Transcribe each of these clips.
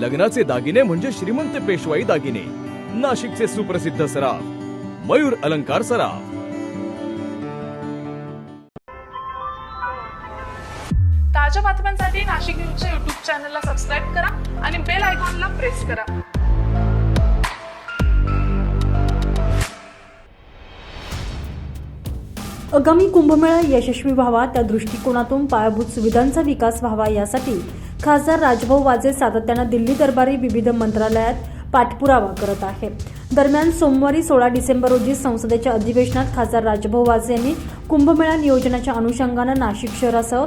लग्नाचे दागिने म्हणजे श्रीमंत पेशवाई दागिने. नाशिकचे सुप्रसिद्ध सराफ मयूर अलंकार सराफ. ताज्या बातम्यांसाठी नाशिक न्यूजच्या युट्यूब चॅनलला सबस्क्राईब करा आणि बेल आयकॉनला प्रेस करा. आगामी कुंभमेळा यशस्वी व्हावा त्या दृष्टिकोनातून पायाभूत सुविधांचा विकास व्हावा यासाठी खासदार राजभाऊ वाजे सातत्यानं दिल्ली दरबारी विविध मंत्रालयात पाठपुरावा करत आहे. दरम्यान सोमवारी सोळा डिसेंबर रोजी संसदेच्या अधिवेशनात खासदार राजभाऊ वाजे यांनी कुंभमेळा नियोजनाच्या अनुषंगानं नाशिक शहरासह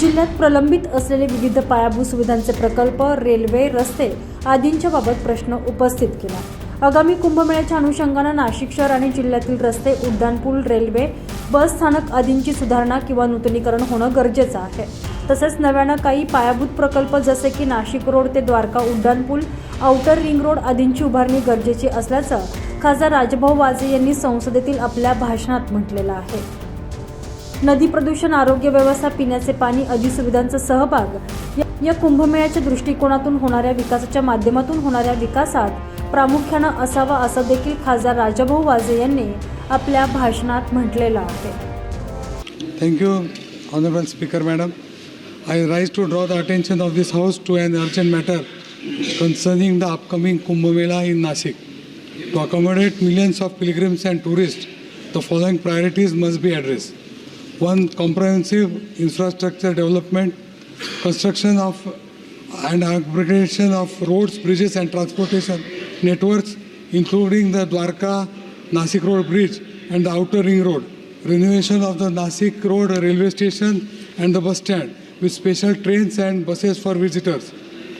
जिल्ह्यात प्रलंबित असलेले विविध पायाभूत सुविधांचे प्रकल्प रेल्वे रस्ते आदींच्या बाबत प्रश्न उपस्थित केला. आगामी कुंभमेळ्याच्या अनुषंगानं नाशिक शहर आणि जिल्ह्यातील रस्ते उड्डाणपूल रेल्वे बस स्थानक आदींची सुधारणा किंवा नूतनीकरण होणं गरजेचं आहे. तसेच नव्यानं काही पायाभूत प्रकल्प जसे की नाशिक रोड ते द्वारका उड्डाणपूल आउटर रिंग रोड आदींची उभारणी गरजेची असल्याचं खासदार राजभाऊ वाजे यांनी संसदेतील आपल्या भाषणात म्हटलेलं आहे. नदी प्रदूषण आरोग्य व्यवस्था पिण्याचे पाणी आदी सुविधांचा सहभाग या- या कुंभमेळ्याच्या दृष्टिकोनातून होणाऱ्या विकासाच्या माध्यमातून होणाऱ्या विकासात प्रामुख्यानं असावा असं देखील खासदार राजाभाऊ वाजे यांनी आपल्या भाषणात म्हटलेलं आहे. Thank you honourable speaker madam I rise to draw the attention of this house to and urgent matter concerning the upcoming Kumbh Mela in Nashik to accommodate millions of pilgrims and tourist the following priorities must be address one comprehensive infrastructure development construction of and upgradation of roads bridges and transportation networks including the Dwarka Nasik Road Bridge and the Outer Ring Road, renovation of the Nasik Road railway station and the bus stand with special trains and buses for visitors.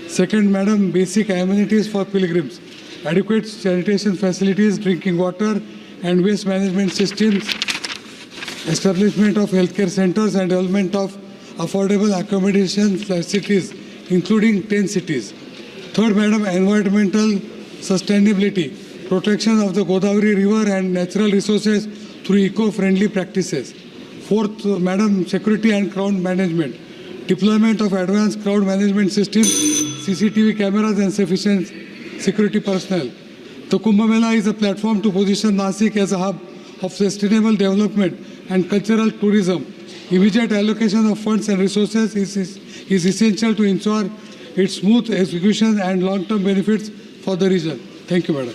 Second, madam, basic amenities for pilgrims, adequate sanitation facilities, drinking water and waste management systems, establishment of healthcare centers and development of affordable accommodation facilities, including 10 cities. Third, madam, environmental sustainability, protection of the Godavari River and natural resources through eco-friendly practices. Fourth, madam, security and crowd management, deployment of advanced crowd management systems, CCTV cameras and sufficient security personnel. The Kumbh Mela is a platform to position Nasik as a hub of sustainable development and cultural tourism. Immediate allocation of funds and resources is, is, is essential to ensure its smooth execution and long-term benefits for the region. Thank you, madam.